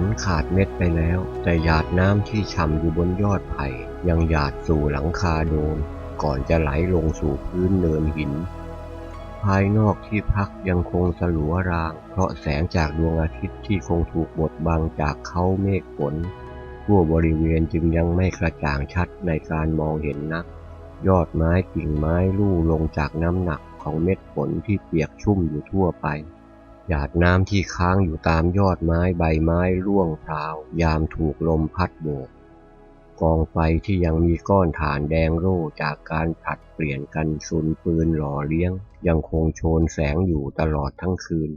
ลขาดเม็ดไปแล้ว แต่หยาดน้ำที่ฉ่ำอยู่บนยอดไผ่ยังหยาดสู่หลังคาโดม ก่อนจะไหลลงสู่พื้นเนินหิน ภายนอกที่พักยังคงสลัวราง เพราะแสงจากดวงอาทิตย์ที่คงถูกบดบังจากเขาเมฆฝนทั่วบริเวณจึงยังไม่กระจ่างชัดในการมองเห็นนัก ยอดไม้กิ่งไม้ลู่ลงจากน้ำหนักของเม็ดฝนที่เปียกชุ่มอยู่ทั่วไป หยาดน้ำที่ค้างอยู่ตามยอดไม้ใบไม้ร่วงพราวยามถูกลมพัดโบก กองไฟที่ยังมีก้อนถ่านแดงโร่จากการผัดเปลี่ยนกันสุนปืนหล่อเลี้ยง ยังคงโชนแสงอยู่ตลอดทั้งคืน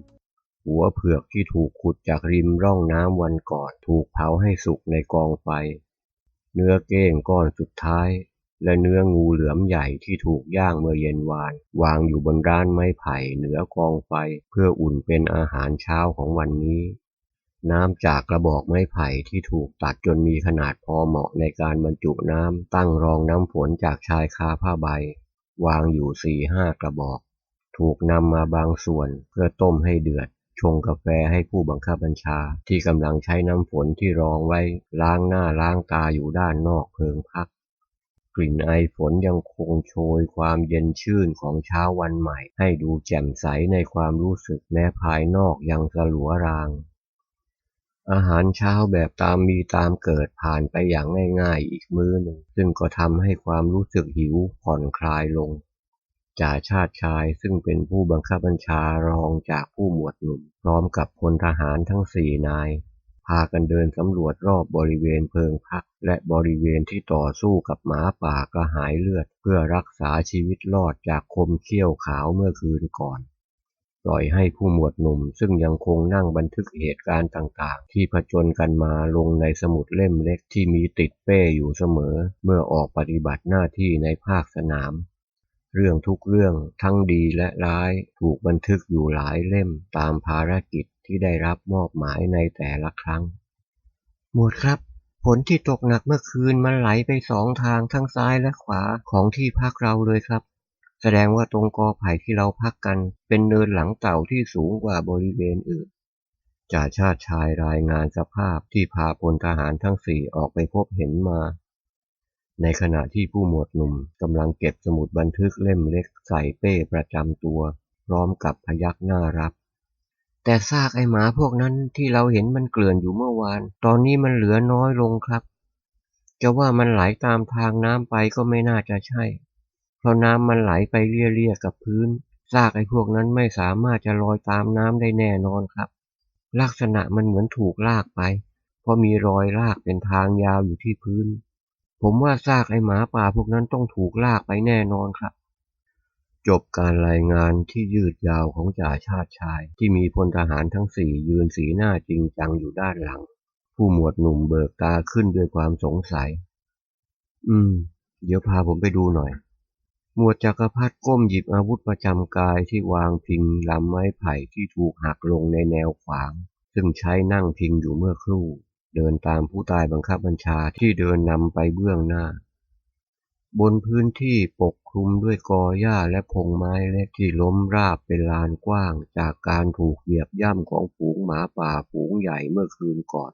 หัวเผือกที่ถูกขุดจากริมร่องน้ำวันก่อนถูกเผาให้สุกในกองไฟ เนื้อเก้งก้อนสุดท้าย และเนื้องูเหลือมใหญ่ที่ถูกย่างเมื่อเย็นวาน วางอยู่บนร้านไม้ไผ่เหนือกองไฟ เพื่ออุ่นเป็นอาหารเช้าของวันนี้ น้ำจากกระบอกไม้ไผ่ที่ถูกตัดจนมีขนาดพอเหมาะในการบรรจุน้ำตั้งรองน้ำฝนจากชายคาผ้าใบ วางอยู่สี่ห้ากระบอก ถูกนำมาบางส่วนเพื่อต้มให้เดือดชงกาแฟให้ผู้บังคับบัญชาที่กำลังใช้น้ำฝนที่รองไว้ล้างหน้าล้างตาอยู่ด้านนอกเพิงพัก กลิ่นไอฝนยังคงโชยความเย็นชื่นของเช้าวันใหม่ ให้ดูแจ่มใสในความรู้สึกแม้ภายนอกยังสลัวราง อาหารเช้าแบบตามมีตามเกิดผ่านไปอย่างง่ายๆอีกมื้อหนึ่ง ซึ่งก็ทำให้ความรู้สึกหิวผ่อนคลายลงจ่าชาติชายซึ่งเป็นผู้บังคับบัญชารองจากผู้หมวดหนุ่ม พร้อมกับพลทหารทั้งสี่นาย พากันเดินสำรวจรอบบริเวณเพิงพัก และบริเวณที่ต่อสู้กับหมาป่ากระหายเลือด เพื่อรักษาชีวิตรอดจากคมเขี้ยวขาวเมื่อคืนก่อน ปล่อยให้ผู้หมวดหนุ่มซึ่งยังคงนั่งบันทึกเหตุการณ์ต่างๆ ที่ผจญกันมาลงในสมุดเล่มเล็กที่มีติดเป้อยู่เสมอ เมื่อออกปฏิบัติหน้าที่ในภาคสนาม เรื่องทุกเรื่องทั้งดีและร้ายถูกบันทึกอยู่หลายเล่มตามภารกิจ ที่ได้รับมอบหมายในแต่ละครั้ง หมวดครับ ฝนที่ตกหนักเมื่อคืนมันไหลไปสองทางทั้งซ้ายและขวาของที่พักเราเลยครับ แสดงว่าตรงกอไผ่ที่เราพักกัน เป็นเนินหลังเต่าที่สูงกว่าบริเวณอื่นจ่าชาติชายรายงานสภาพที่พาพลทหารทั้งสี่ออกไปพบเห็นมา ในขณะที่ผู้หมวดหนุ่มกำลังเก็บสมุดบันทึกเล่มเล็กใส่เป้ประจำตัว พร้อมกับพยักหน้ารับ แต่ซากไอหมาพวกนั้นที่เราเห็นมันเกลื่อนอยู่เมื่อวาน ตอนนี้มันเหลือน้อยลงครับ จะว่ามันไหลตามทางน้ำไปก็ไม่น่าจะใช่ เพราะน้ำมันไหลไปเลี่ยๆกับพื้น ซากไอพวกนั้นไม่สามารถจะลอยตามน้ำได้แน่นอนครับ ลักษณะมันเหมือนถูกลากไป เพราะมีรอยลากเป็นทางยาวอยู่ที่พื้น ผมว่าซากไอหมาป่าพวกนั้นต้องถูกลากไปแน่นอนครับ จบการรายงานที่ยืดยาวของจ่าชาติชาย ที่มีพลทหารทั้งสี่ยืนสีหน้าจริงจังอยู่ด้านหลัง ผู้หมวดหนุ่มเบิกตาขึ้นด้วยความสงสัย อืม เดี๋ยวพาผมไปดูหน่อย หมวดจักรพรรดิก้มหยิบอาวุธประจำกายที่วางพิงลำไม้ไผ่ที่ถูกหักลงในแนวขวาง ซึ่งใช้นั่งพิงอยู่เมื่อครู่ เดินตามผู้ใต้บังคับบัญชาที่เดินนำไปเบื้องหน้า บนพื้นที่ปกคลุมด้วยกอหญ้าและพงไม้เล็กที่ล้มราบเป็นลานกว้างจากการถูกเหยียบย่ำของฝูงหมาป่าฝูงใหญ่เมื่อคืนก่อน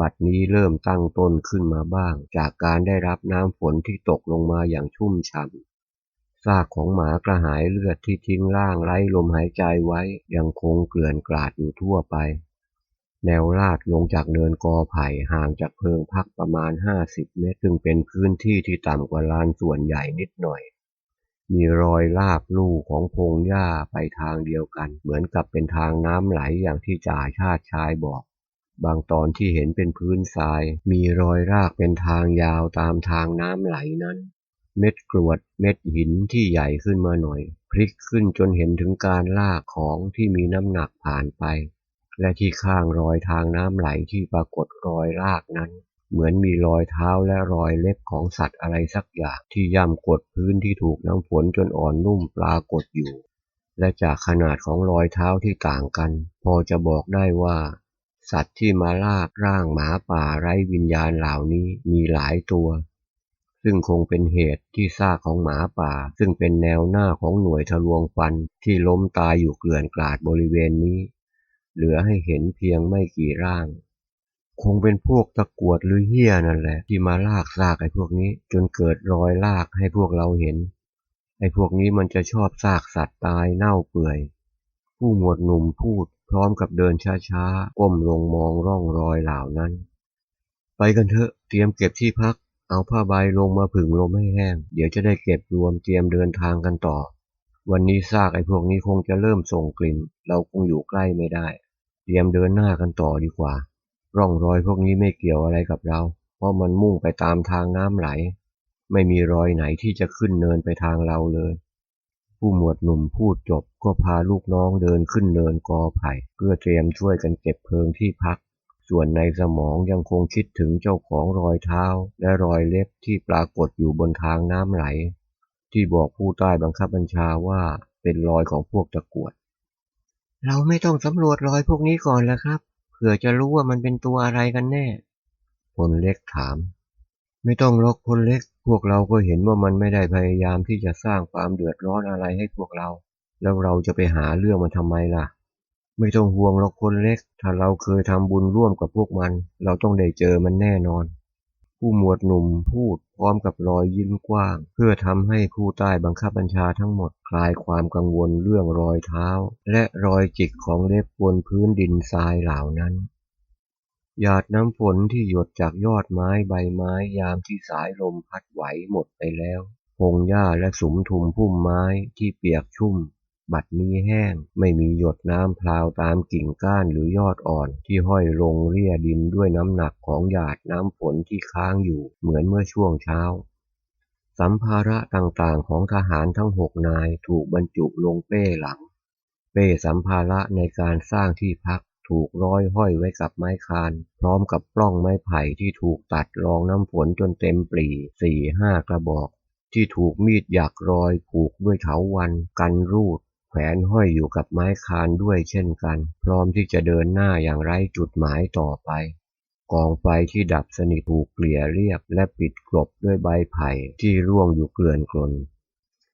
บัดนี้เริ่มตั้งต้นขึ้นมาบ้าง จากการได้รับน้ำฝนที่ตกลงมาอย่างชุ่มฉ่ำซากของหมากระหายเลือดที่ทิ้งร่างไร้ลมหายใจไว้ยังคงเกลื่อนกลาดอยู่ทั่วไป แนวลาดลงจากเนินกอไผ่ห่างจากเพิงพักประมาณ50เมตร ซึ่งเป็นพื้นที่ที่ต่ำกว่าลานส่วนใหญ่นิดหน่อย มีรอยลากลู่ของพงหญ้าไปทางเดียวกัน เหมือนกับเป็นทางน้ำไหลอย่างที่จ่าชาติชายบอก บางตอนที่เห็นเป็นพื้นทราย มีรอยรากเป็นทางยาวตามทางน้ำไหลนั้น เม็ดกรวดเม็ดหินที่ใหญ่ขึ้นมาหน่อย พลิกขึ้นจนเห็นถึงการลากของที่มีน้ำหนักผ่านไป และที่ข้างรอยทางน้ำไหลที่ปรากฏรอยลากนั้น เหมือนมีรอยเท้าและรอยเล็บของสัตว์อะไรสักอย่างที่ย่ำกดพื้นที่ถูกน้ำฝนจนอ่อนนุ่มปรากฏอยู่ และจากขนาดของรอยเท้าที่ต่างกัน พอจะบอกได้ว่า สัตว์ที่มาลากร่างหมาป่าไร้วิญญาณเหล่านี้มีหลายตัวซึ่งคงเป็นเหตุที่ซากของหมาป่า ซึ่งเป็นแนวหน้าของหน่วยทะลวงฟันที่ล้มตายอยู่เกลื่อนกลาดบริเวณนี้ เหลือให้เห็นเพียงไม่กี่ร่าง คงเป็นพวกตะกวดหรือเหี้ยนั่นแหละ ที่มาลากซากไอ้พวกนี้ จนเกิดรอยลากให้พวกเราเห็น ไอ้พวกนี้มันจะชอบซากสัตว์ตายเน่าเปื่อย ผู้หมวดหนุ่มพูดพร้อมกับเดินช้าๆ ก้มลงมองร่องรอยเหล่านั้น ไปกันเถอะ เตรียมเก็บที่พัก เอาผ้าใบลงมาผึ่งลมให้แห้ง เดี๋ยวจะได้เก็บรวมเตรียมเดินทางกันต่อ วันนี้ซากไอ้พวกนี้คงจะเริ่มส่งกลิ่น เราคงอยู่ใกล้ไม่ได้ เตรียมเดินหน้ากันต่อดีกว่า ร่องรอยพวกนี้ไม่เกี่ยวอะไรกับเรา เพราะมันมุ่งไปตามทางน้ำไหล ไม่มีรอยไหนที่จะขึ้นเนินไปทางเราเลย ผู้หมวดหนุ่มพูดจบก็พาลูกน้องเดินขึ้นเนินกอไผ่ เพื่อเตรียมช่วยกันเก็บเพลิงที่พัก ส่วนในสมองยังคงคิดถึงเจ้าของรอยเท้า และรอยเล็บที่ปรากฏอยู่บนทางน้ำไหล ที่บอกผู้ใต้บังคับบัญชาว่าเป็นรอยของพวกตะกวด เราไม่ต้องสำรวจรอยพวกนี้ก่อนแล้วครับ เผื่อจะรู้ว่ามันเป็นตัวอะไรกันแน่ พลเล็กถาม ไม่ต้องหรอกพลเล็ก พวกเราก็เห็นว่ามันไม่ได้พยายามที่จะสร้างความเดือดร้อนอะไรให้พวกเรา แล้วเราจะไปหาเรื่องมันทำไมล่ะ ไม่ต้องห่วงหรอกพลเล็ก ถ้าเราเคยทำบุญร่วมกับพวกมัน เราต้องได้เจอมันแน่นอน ผู้หมวดหนุ่มพูดพร้อมกับรอยยิ้มกว้าง เพื่อทำให้ผู้ใต้บังคับบัญชาทั้งหมดคลายความกังวลเรื่องรอยเท้า และรอยจิกของเล็บบนพื้นดินทรายเหล่านั้นหยาดน้ำฝนที่หยดจากยอดไม้ใบไม้ยามที่สายลมพัดไหวหมดไปแล้วพงหญ้าและสุมทุมพุ่มไม้ที่เปียกชุ่ม บัดนี้แห้งไม่มีหยดน้ำพลาวตามกิ่งก้านหรือยอดอ่อนที่ห้อยลงเรียดินด้วยน้ำหนักของหยาดน้ำฝนที่ค้างอยู่เหมือนเมื่อช่วงเช้า สัมภาระต่างๆของทหารทั้งหกนายถูกบรรจุลงเป้หลัง เป้สัมภาระในการสร้างที่พักถูกร้อยห้อยไว้กับไม้คาน พร้อมกับปล้องไม้ไผ่ที่ถูกตัดรองน้ำฝนจนเต็มปลีสี่ห้ากระบอก ที่ถูกมีดหยักรอยผูกด้วยเถาวัน กันรูด วน ห้อยอยู่กับไม้คานด้วยเช่นกัน พร้อมที่จะเดินหน้าอย่างไร้จุดหมายต่อไป กองไฟที่ดับสนิทถูกเกลี่ยเรียบและปิดกลบด้วยใบไผ่ที่ร่วงอยู่เกลื่อนกลน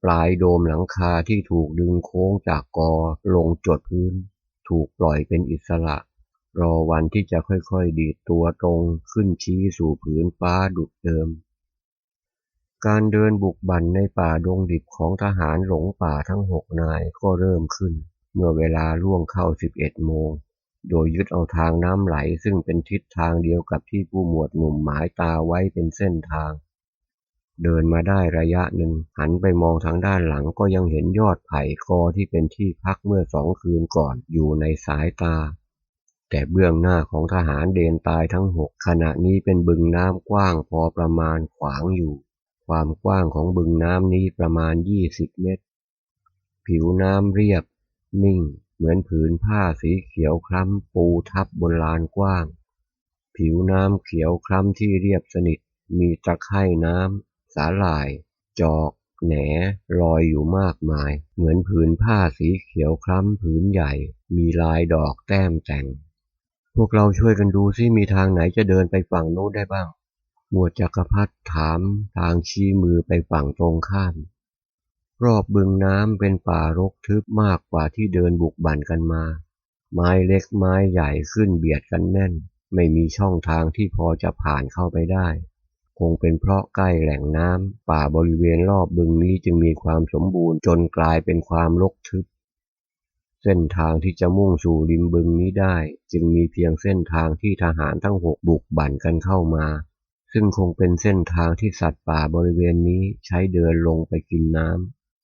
ปลายโดมหลังคาที่ถูกดึงโค้งจากกอลงจดพื้น ถูกปล่อยเป็นอิสระ รอวันที่จะค่อยๆ ดีดตัวตรงขึ้นชี้สู่ผืนฟ้าดุดเดิม การเดินบุกบั่นในป่าดงดิบของทหารหลงป่าทั้งหกนายก็เริ่มขึ้น เมื่อเวลาล่วงเข้าสิบเอ็ดโมง โดยยึดเอาทางน้ำไหลซึ่งเป็นทิศทางเดียวกับที่ผู้หมวดหนุ่มหมายตาไว้เป็นเส้นทาง เดินมาได้ระยะหนึ่งหันไปมองทางด้านหลังก็ยังเห็นยอดไผ่กอที่เป็นที่พักเมื่อสองคืนก่อนอยู่ในสายตาแต่เบื้องหน้าของทหารเดนตายทั้งหกขณะนี้เป็นบึงน้ำกว้างพอประมาณขวางอยู่ ความกว้างของบึงน้ำนี้ประมาณยี่สิบเมตร ผิวน้ำเรียบ นิ่ง เหมือนผืนผ้าสีเขียวคล้ำปูทับบนลานกว้าง ผิวน้ำเขียวคล้ำที่เรียบสนิท มีตะไคร่น้ำ สาหร่าย จอก แหน ลอยอยู่มากมาย เหมือนผืนผ้าสีเขียวคล้ำผืนใหญ่ มีลายดอกแต้มแต่ง พวกเราช่วยกันดูซิมีทางไหนจะเดินไปฝั่งโน้นได้บ้าง หมวดจักรพัฒถามทางชี้มือไปฝั่งตรงข้าม รอบบึงน้ำเป็นป่ารกทึบมากกว่าที่เดินบุกบั่นกันมา ไม้เล็กไม้ใหญ่ขึ้นเบียดกันแน่น ไม่มีช่องทางที่พอจะผ่านเข้าไปได้ คงเป็นเพราะใกล้แหล่งน้ำป่าบริเวณรอบบึงนี้จึงมีความสมบูรณ์จนกลายเป็นความรกทึบเส้นทางที่จะมุ่งสู่ริมบึงนี้ได้ จึงมีเพียงเส้นทางที่ทหารทั้งหกบุกบั่นกันเข้ามา ซึ่งคงเป็นเส้นทางที่สัตว์ป่าบริเวณนี้ใช้เดินลงไปกินน้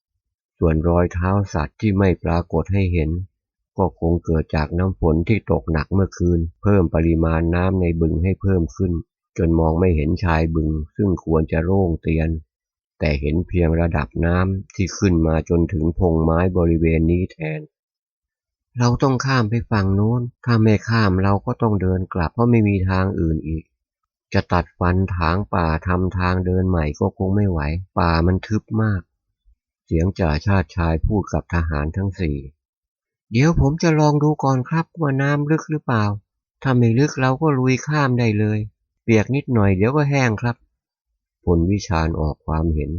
ำ ส่วนรอยเท้าสัตว์ที่ไม่ปรากฏให้เห็น ก็คงเกิดจากน้ำฝนที่ตกหนักเมื่อคืน เพิ่มปริมาณน้ำในบึงให้เพิ่มขึ้น จนมองไม่เห็นชายบึง ซึ่งควรจะโล่งเตียน แต่เห็นเพียงระดับน้ำที่ขึ้นมาจนถึงพงไม้บริเวณนี้แทนเราต้องข้ามไปฝั่งโน้น ถ้าไม่ข้ามเราก็ต้องเดินกลับเพราะไม่มีทางอื่นอีก จะตัดฟันถางป่าทำทางเดินใหม่ก็คงไม่ไหว ป่ามันทึบมาก เสียงจ่าชาติชายพูดกับทหารทั้งสี่ เดี๋ยวผมจะลองดูก่อนครับว่าน้ำลึกหรือเปล่า ถ้าไม่ลึกเราก็ลุยข้ามได้เลย เปียกนิดหน่อยเดี๋ยวก็แห้งครับพลวิชาญออกความเห็น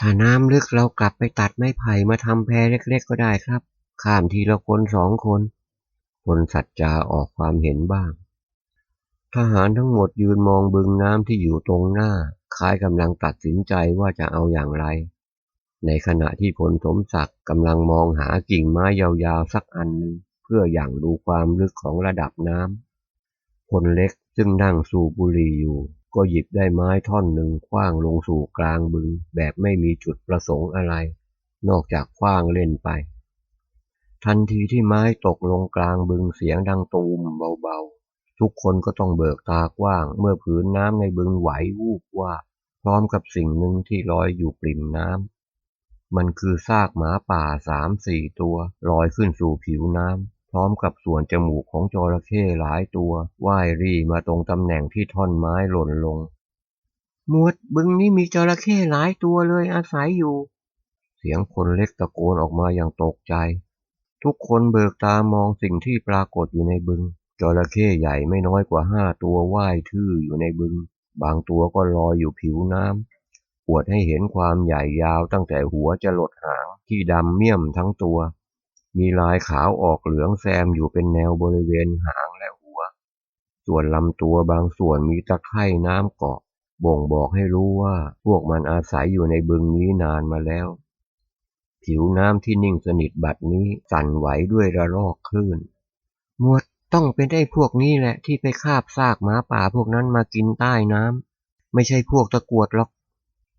ถ้าน้ำลึกเรากลับไปตัดไม้ไผ่มาทำแพเล็กๆก็ได้ครับ ข้ามทีละคนสองคนพลสัจจาออกความเห็นบ้าง ทหารทั้งหมดยืนมองบึงน้ำที่อยู่ตรงหน้า คล้ายกำลังตัดสินใจว่าจะเอาอย่างไร ในขณะที่พลสมศักดิ์กำลังมองหากิ่งไม้ยาวๆสักอันหนึ่งเพื่ออย่างดูความลึกของระดับน้ำคนเล็กซึ่งนั่งสูบบุหรี่อยู่ ก็หยิบได้ไม้ท่อนหนึ่งคว้างลงสู่กลางบึง แบบไม่มีจุดประสงค์อะไร นอกจากคว้างเล่นไป ทันทีที่ไม้ตกลงกลางบึงเสียงดังตูมเบา ทุกคนก็ต้องเบิกตากว้าง เมื่อผืนน้ำในบึงไหววูบว่า พร้อมกับสิ่งหนึ่งที่ลอยอยู่ปริ่มน้ำมันคือซากหมาป่าสามสี่ตัวลอยขึ้นสู่ผิวน้ำพร้อมกับส่วนจมูกของจระเข้หลายตัวว่ายรี่มาตรงตำแหน่งที่ท่อนไม้หล่นลงมวดบึงนี้มีจระเข้หลายตัวเลยอาศัยอยู่ เสียงคนเล็กตะโกนออกมาอย่างตกใจ ทุกคนเบิกตามองสิ่งที่ปรากฏอยู่ในบึง จระเข้ใหญ่ไม่น้อยกว่าห้าตัวว่ายทื่ออยู่ในบึง บางตัวก็ลอยอยู่ผิวน้ำปวดให้เห็นความใหญ่ยาวตั้งแต่หัวจะหลดหางที่ดำเมี่ยมทั้งตัว มีลายขาวออกเหลืองแซมอยู่เป็นแนวบริเวณหางและหัว ส่วนลำตัวบางส่วนมีตะไคร่น้ำเกาะ บ่งบอกให้รู้ว่าพวกมันอาศัยอยู่ในบึงนี้นานมาแล้ว ผิวน้ำที่นิ่งสนิทบัดนี้สั่นไหวด้วยระลอกคลื่นมวด ต้องเป็นไอ้พวกนี้แหละที่ไปคาบซากหมาป่าพวกนั้นมากินใต้น้ำไม่ใช่พวกตะกวดหรอก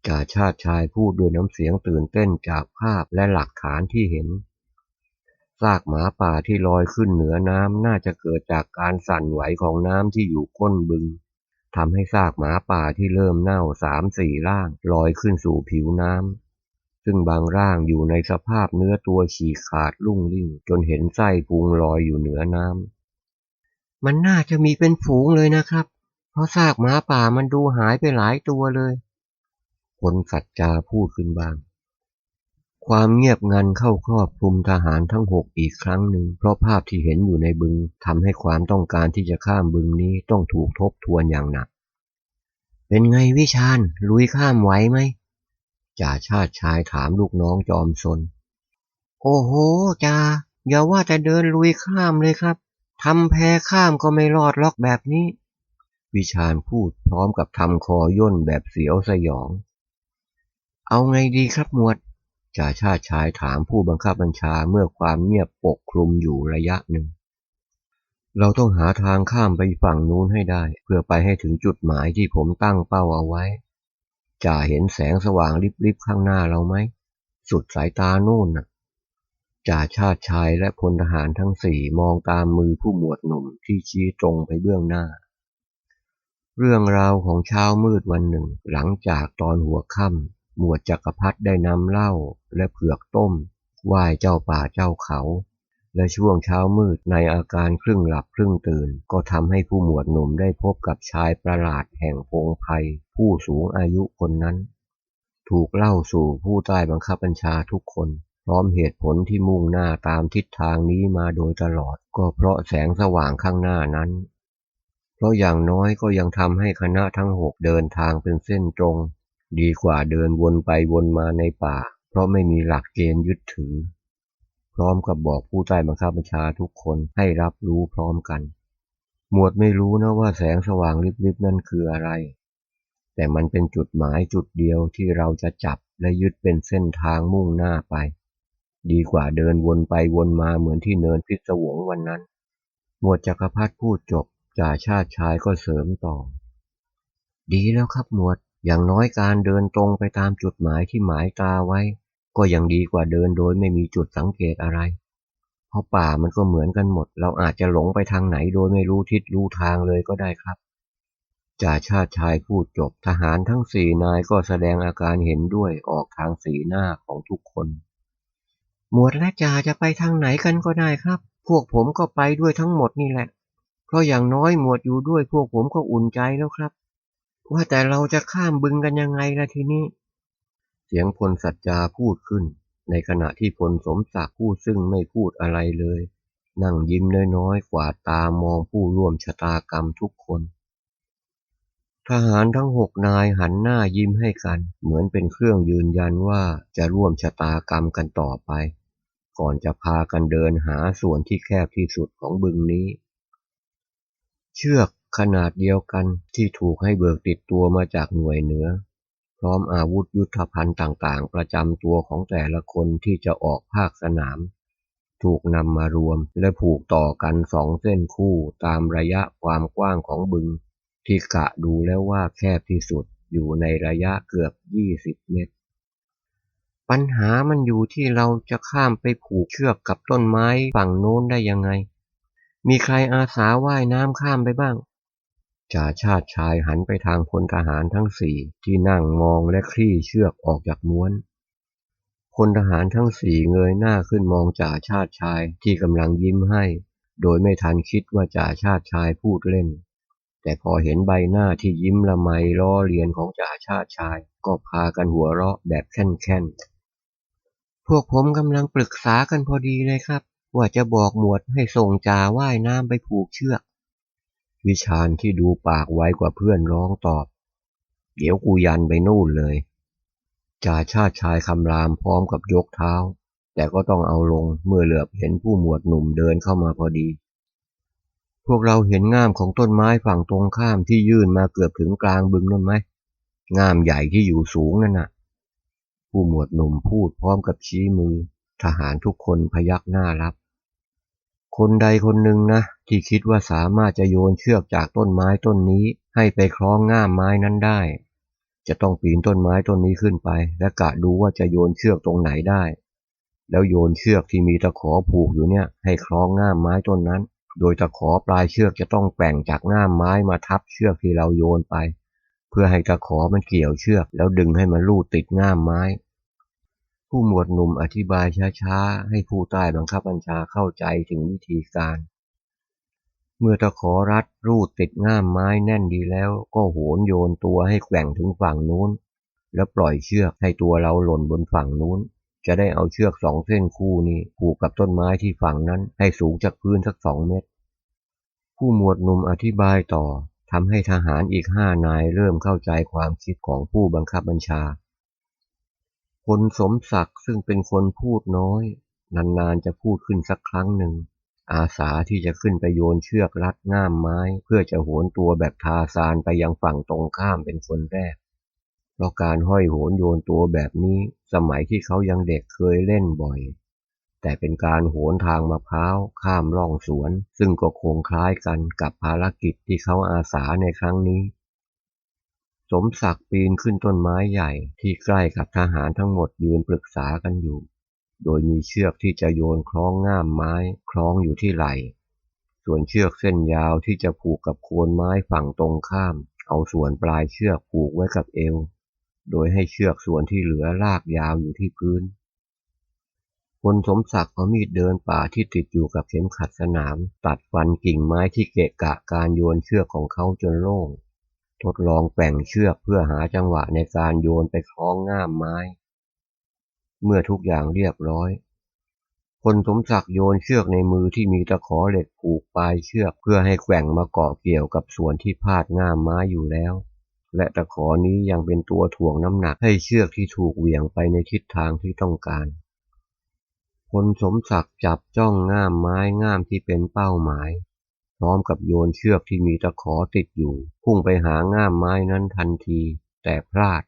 จ่าชาติชายพูดด้วยน้ำเสียงตื่นเต้นจากภาพและหลักฐานที่เห็น ซากหมาป่าที่ลอยขึ้นเหนือน้ำน่าจะเกิดจากการสั่นไหวของน้ำที่อยู่ก้นบึงทำให้ซากหมาป่าที่เริ่มเน่าสามสี่ร่างลอยขึ้นสู่ผิวน้ำซึ่งบางร่างอยู่ในสภาพเนื้อตัวฉีกขาดลุ่งลิ่ง จนเห็นไส้พุงลอยอยู่เหนือน้ำ มันน่าจะมีเป็นฝูงเลยนะครับ เพราะซากหมาป่ามันดูหายไปหลายตัวเลยคนสัจจาพูดขึ้นบ้าง ความเงียบงันเข้าครอบคลุมทหารทั้งหกอีกครั้งหนึ่ง เพราะภาพที่เห็นอยู่ในบึงทำให้ความต้องการที่จะข้ามบึงนี้ต้องถูกทบทวนอย่างหนัก เป็นไงวิชาญลุยข้ามไหวไหมจ่าชาติชายถามลูกน้องจอมซนโอ้โหจ่าอย่าว่าแต่เดินลุยข้ามเลยครับ ทำแพข้ามก็ไม่รอดล็อกแบบนี้ วิชาญพูดพร้อมกับทำคอย่นแบบเสียวสยอง เอาไงดีครับหมวดจ่าชาติชายถามผู้บังคับบัญชาเมื่อความเงียบปกคลุมอยู่ระยะหนึ่ง เราต้องหาทางข้ามไปฝั่งนู้นให้ได้ เพื่อไปให้ถึงจุดหมายที่ผมตั้งเป้าเอาไว้จ่าเห็นแสงสว่างริบๆข้างหน้าเราไหม สุดสายตาโน่นน่ะ จ่าชาติชายและพลทหารทั้งสี่มองตามมือผู้หมวดหนุ่มที่ชี้ตรงไปเบื้องหน้า เรื่องราวของเช้ามืดวันหนึ่ง หลังจากตอนหัวค่ำหมวดจักรพัฒได้นำเหล้าและเผือกต้มไหว้เจ้าป่าเจ้าเขา และช่วงเช้ามืดในอาการครึ่งหลับครึ่งตื่น ก็ทำให้ผู้หมวดหนุ่มได้พบกับชายประหลาดแห่งพงไพผู้สูงอายุคนนั้น ถูกเล่าสู่ผู้ใต้บังคับบัญชาทุกคน พร้อมเหตุผลที่มุ่งหน้าตามทิศทางนี้มาโดยตลอดก็เพราะแสงสว่างข้างหน้านั้น เพราะอย่างน้อยก็ยังทำให้คณะทั้งหกเดินทางเป็นเส้นตรง ดีกว่าเดินวนไปวนมาในป่า เพราะไม่มีหลักเกณฑ์ยึดถือ พร้อมกับบอกผู้ใต้บังคับบัญชาทุกคนให้รับรู้พร้อมกัน หมวดไม่รู้นะว่าแสงสว่างลิบๆนั่นคืออะไร แต่มันเป็นจุดหมายจุดเดียวที่เราจะจับและยึดเป็นเส้นทางมุ่งหน้าไป ดีกว่าเดินวนไปวนมาเหมือนที่เนินพิศวงวันนั้น หมวดจักรพัฒพูดจบจ่าชาติชายก็เสริมต่อ ดีแล้วครับหมวด อย่างน้อยการเดินตรงไปตามจุดหมายที่หมายตาไว้ ก็ยังดีกว่าเดินโดยไม่มีจุดสังเกตอะไร เพราะป่ามันก็เหมือนกันหมด เราอาจจะหลงไปทางไหนโดยไม่รู้ทิศรู้ทางเลยก็ได้ครับจ่าชาติชายพูดจบทหารทั้งสี่นายก็แสดงอาการเห็นด้วยออกทางสีหน้าของทุกคน หมวดและจ่าจะไปทางไหนกันก็ได้ครับ พวกผมก็ไปด้วยทั้งหมดนี่แหละ เพราะอย่างน้อยหมวดอยู่ด้วยพวกผมก็อุ่นใจแล้วครับ ว่าแต่เราจะข้ามบึงกันยังไงล่ะทีนี้ เสียงพลสัจจาพูดขึ้น ในขณะที่พลสมศักดิ์ผู้ซึ่งไม่พูดอะไรเลย นั่งยิ้มน้อยๆกวาดตามองผู้ร่วมชะตากรรมทุกคน ทหารทั้งหกนายหันหน้ายิ้มให้กัน เหมือนเป็นเครื่องยืนยันว่าจะร่วมชะตากรรมกันต่อไป ก่อนจะพากันเดินหาส่วนที่แคบที่สุดของบึงนี้ เชือกขนาดเดียวกันที่ถูกให้เบิกติดตัวมาจากหน่วยเหนือ พร้อมอาวุธยุทธภัณฑ์ต่างๆ ประจำตัวของแต่ละคนที่จะออกภาคสนาม ถูกนำมารวมและผูกต่อกันสองเส้นคู่ตามระยะความกว้างของบึง ที่กะดูแล้วว่าแคบที่สุดอยู่ในระยะเกือบ 20 เมตร ปัญหามันอยู่ที่เราจะข้ามไปผูกเชือกกับต้นไม้ฝั่งโน้นได้ยังไง มีใครอาสาว่ายน้ำข้ามไปบ้างจ่าชาติชายหันไปทางพลทหารทั้งสี่ที่นั่งมองและคลี่เชือกออกจากม้วนพลทหารทั้งสี่เงยหน้าขึ้นมองจ่าชาติชายที่กำลังยิ้มให้ โดยไม่ทันคิดว่าจ่าชาติชายพูดเล่น แต่พอเห็นใบหน้าที่ยิ้มละไมล้อเลียนของจ่าชาติชาย ก็พากันหัวเราะแบบแค่นๆ พวกผมกำลังปรึกษากันพอดีเลยครับ ว่าจะบอกหมวดให้ส่งจ่าว่ายน้ำไปผูกเชือก วิชาญที่ดูปากไว้กว่าเพื่อนร้องตอบ เดี๋ยวกูยันไปนู่นเลย จ่าชาติชายคำรามพร้อมกับยกเท้า แต่ก็ต้องเอาลงเมื่อเหลือบเห็นผู้หมวดหนุ่มเดินเข้ามาพอดี พวกเราเห็นง่ามของต้นไม้ฝั่งตรงข้ามที่ยื่นมาเกือบถึงกลางบึงนั่นไหมง่ามใหญ่ที่อยู่สูงนั่นน่ะ ผู้หมวดหนุ่มพูดพร้อมกับชี้มือ ทหารทุกคนพยักหน้ารับ คนใดคนหนึ่งนะ ที่คิดว่าสามารถจะโยนเชือกจากต้นไม้ต้นนี้ให้ไปคล้องง่ามไม้นั้นได้ จะต้องปีนต้นไม้ต้นนี้ขึ้นไป และกะดูว่าจะโยนเชือกตรงไหนได้ แล้วโยนเชือกที่มีตะขอผูกอยู่เนี่ยให้คล้องง่ามไม้ต้นนั้น โดยตะขอปลายเชือกจะต้องแกว่งจากง่ามไม้มาทับเชือกที่เราโยนไป เพื่อให้ตะขอมันเกี่ยวเชือก แล้วดึงให้มันลูดติดง่ามไม้ ผู้หมวดหนุ่มอธิบายช้าๆ ให้ผู้ใต้บังคับบัญชาเข้าใจถึงวิธีการ เมื่อตะขอรัดรูดติดง่ามไม้แน่นดีแล้ว ก็โหนโยนตัวให้แกว่งถึงฝั่งนู้น แล้วปล่อยเชือกให้ตัวเราหล่นบนฝั่งนู้น จะได้เอาเชือกสองเส้นคู่นี้ผูกกับต้นไม้ที่ฝั่งนั้นให้สูงจากพื้นสักสองเมตร ผู้หมวดหนุ่มอธิบายต่อทำให้ทหารอีกห้านายเริ่มเข้าใจความคิดของผู้บังคับบัญชา พลสมศักดิ์ซึ่งเป็นคนพูดน้อย นานๆจะพูดขึ้นสักครั้งหนึ่ง อาสาที่จะขึ้นไปโยนเชือกรัดง่ามไม้ เพื่อจะโหนตัวแบบทาซานไปยังฝั่งตรงข้ามเป็นคนแรกเพราะการห้อยโหนโยนตัวแบบนี้สมัยที่เขายังเด็กเคยเล่นบ่อย แต่เป็นการโหนทางมะพร้าวข้ามร่องสวน ซึ่งก็คงคล้ายกันกับภารกิจที่เขาอาสาในครั้งนี้ สมศักดิ์ปีนขึ้นต้นไม้ใหญ่ที่ใกล้กับทหารทั้งหมดยืนปรึกษากันอยู่ โดยมีเชือกที่จะโยนคล้องง่ามไม้คล้องอยู่ที่ไหล่ ส่วนเชือกเส้นยาวที่จะผูกกับโคนไม้ฝั่งตรงข้าม เอาส่วนปลายเชือกผูกไว้กับเอว โดยให้เชือกส่วนที่เหลือลากยาวอยู่ที่พื้นพลสมศักดิ์เอามีดเดินป่าที่ติดอยู่กับเข็มขัดสนาม ตัดฟันกิ่งไม้ที่เกะกะการโยนเชือกของเขาจนโล่ง ทดลองแกว่งเชือกเพื่อหาจังหวะในการโยนไปคล้องง่ามไม้ เมื่อทุกอย่างเรียบร้อยพลสมศักดิ์โยนเชือกในมือที่มีตะขอเหล็กผูกปลายเชือกเพื่อให้แกว่งมาเกาะเกี่ยวกับส่วนที่พาดง่ามไม้อยู่แล้ว และตะขอนี้ยังเป็นตัวถ่วงน้ำหนักให้เชือกที่ถูกเหวี่ยงไปในทิศทางที่ต้องการพลสมศักดิ์จับจ้องง่ามไม้ง่ามที่เป็นเป้าหมาย ร้อมกับโยนเชือกที่มีตะขอติดอยู่ พุ่งไปหาง่ามไม้นั้นทันที แต่พลาด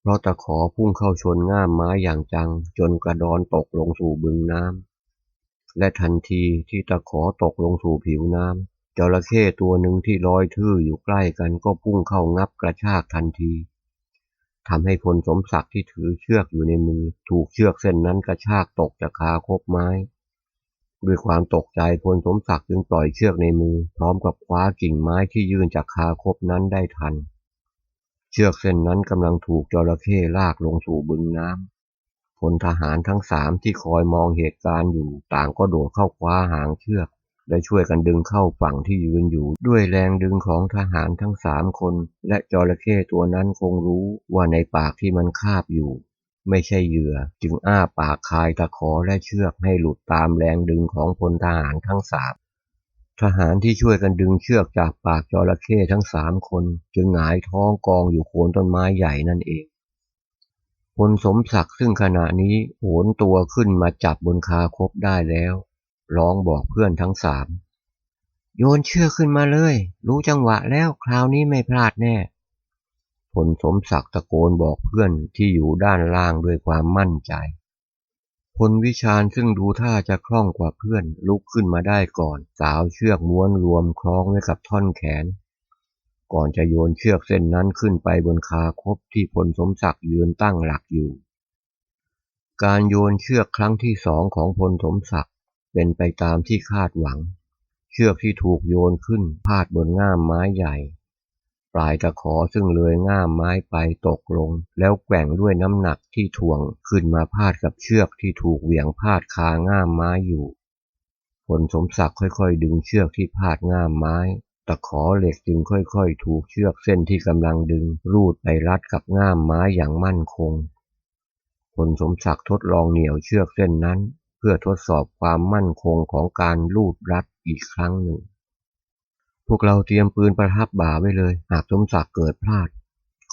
เพราะตะขอพุ่งเข้าชนง่ามไม้อย่างจัง จนกระดอนตกลงสู่บึงน้ำและทันทีที่ตะขอตกลงสู่ผิวน้ำจระเข้ตัวหนึ่งที่ลอยทื่ออยู่ใกล้กันก็พุ่งเข้างับกระชากทันทีทำให้พลสมศักดิ์ที่ถือเชือกอยู่ในมือ ถูกเชือกเส้นนั้นกระชากตกจากคาคบไม้ ด้วยความตกใจพลสมศักดิ์จึงปล่อยเชือกในมือ พร้อมกับคว้ากิ่งไม้ที่ยื่นจากคาคบนั้นได้ทัน เชือกเส้นนั้นกำลังถูกจระเข้ลากลงสู่บึงน้ำพลทหารทั้งสามที่คอยมองเหตุการณ์อยู่ต่างก็โดดเข้าคว้าหางเชือก และช่วยกันดึงเข้าฝั่งที่ยืนอยู่ ด้วยแรงดึงของทหารทั้งสามคน และจระเข้ตัวนั้นคงรู้ว่าในปากที่มันคาบอยู่ ไม่ใช่เหยื่อ จึงอ้าปากคายตะขอและเชือกให้หลุดตามแรงดึงของพลทหารทั้งสามทหารที่ช่วยกันดึงเชือกจากปากจระเข้ทั้งสามคน จึงหงายท้องกองอยู่โคนต้นไม้ใหญ่นั่นเองพลสมศักดิ์ซึ่งขณะนี้โหนตัวขึ้นมาจับบนคาคบได้แล้ว ร้องบอกเพื่อนทั้งสามโยนเชือกขึ้นมาเลย รู้จังหวะแล้วคราวนี้ไม่พลาดแน่ พลสมศักดิ์ตะโกนบอกเพื่อนที่อยู่ด้านล่างด้วยความมั่นใจพลวิชาญซึ่งดูท่าจะคล่องกว่าเพื่อน ลุกขึ้นมาได้ก่อน สาวเชือกม้วนรวมคล้องไว้กับท่อนแขน ก่อนจะโยนเชือกเส้นนั้นขึ้นไปบนคาคบที่พลสมศักดิ์ยืนตั้งหลักอยู่ การโยนเชือกครั้งที่สองของพลสมศักดิ์เป็นไปตามที่คาดหวัง เชือกที่ถูกโยนขึ้นพาดบนง่ามไม้ใหญ่ ปลายตะขอซึ่งเลยง่ามไม้ไปตกลง แล้วแกว่งด้วยน้ำหนักที่ถ่วงขึ้นมาพาดกับเชือกที่ถูกเหวี่ยงพาดคาง่ามไม้อยู่พลสมศักดิ์ค่อยๆ ดึงเชือกที่พาดง่ามไม้ ตะขอเหล็กจึงค่อยๆ ถูกเชือกเส้นที่กำลังดึง รูดไปรัดกับง่ามไม้อย่างมั่นคงพลสมศักดิ์ทดลองเหนี่ยวเชือกเส้นนั้น เพื่อทดสอบความมั่นคงของการลูดรัดอีกครั้งหนึ่ง พวกเราเตรียมปืนประทับบ่าไว้เลย หากสมศักดิ์เกิดพลาด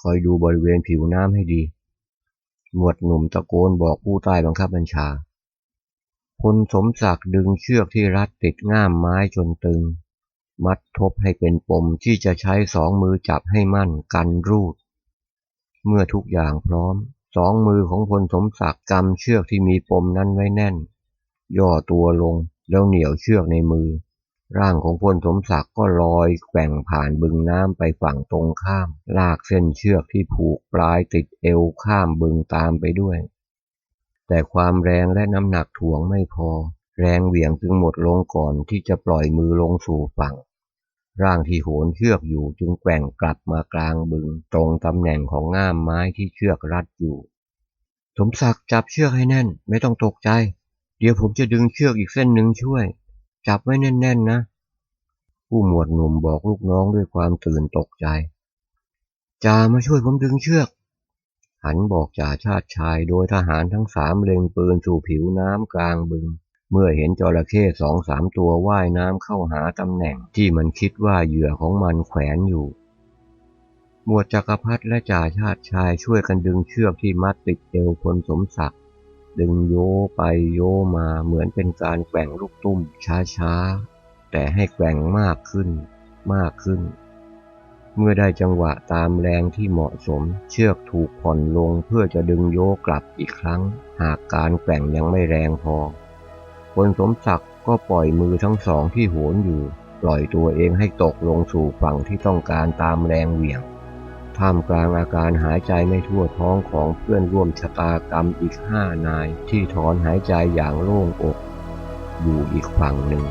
คอยดูบริเวณผิวน้ำให้ดี หมวดหนุ่มตะโกนบอกผู้ใต้บังคับบัญชาพลสมศักดิ์ดึงเชือกที่รัดติดง่ามไม้จนตึง มัดทบให้เป็นปมที่จะใช้สองมือจับให้มั่นกันรูด เมื่อทุกอย่างพร้อม สองมือของพลสมศักดิ์กำเชือกที่มีปมนั้นไว้แน่น ย่อตัวลงแล้วเหนี่ยวเชือกในมือ ร่างของพลสมศักดิ์ก็ลอยแกว่งผ่านบึงน้ำไปฝั่งตรงข้าม ลากเส้นเชือกที่ผูกปลายติดเอวข้ามบึงตามไปด้วย แต่ความแรงและน้ำหนักถ่วงไม่พอ แรงเหวี่ยงจึงหมดลงก่อนที่จะปล่อยมือลงสู่ฝั่ง ร่างที่โหนเชือกอยู่จึงแกว่งกลับมากลางบึง ตรงตำแหน่งของง่ามไม้ที่เชือกรัดอยู่ สมศักดิ์จับเชือกให้แน่น ไม่ต้องตกใจ เดี๋ยวผมจะดึงเชือกอีกเส้นหนึ่งช่วย จับไว้แน่น ๆ นะ ผู้หมวดหนุ่มบอกลูกน้องด้วยความตื่นตกใจจ่ามาช่วยผมดึงเชือก หันบอกจ่าชาติชายโดยทหารทั้งสามเล็งปืนสู่ผิวน้ำกลางบึง เมื่อเห็นจระเข้สองสามตัวว่ายน้ำเข้าหาตำแหน่งที่มันคิดว่าเหยื่อของมันแขวนอยู่ หมวดจักรพรรดิและจ่าชาติชายช่วยกันดึงเชือกที่มัดติดเอวพลสมศักดิ์ ดึงโยไปโยมาเหมือนเป็นการแกว่งลูกตุ้มช้าๆ แต่ให้แกว่งมากขึ้น มากขึ้น เมื่อได้จังหวะตามแรงที่เหมาะสม เชือกถูกผ่อนลงเพื่อจะดึงโยกลับอีกครั้ง หากการแกว่งยังไม่แรงพอพลสมศักดิ์ก็ปล่อยมือทั้งสองที่โหนอยู่ ปล่อยตัวเองให้ตกลงสู่ฝั่งที่ต้องการตามแรงเหวี่ยง ท่ามกลางอาการหายใจไม่ทั่วท้องของเพื่อนร่วมชะตากรรมอีกห้านายที่ถอนหายใจอย่างโล่งอก อยู่อีกฝั่งหนึ่ง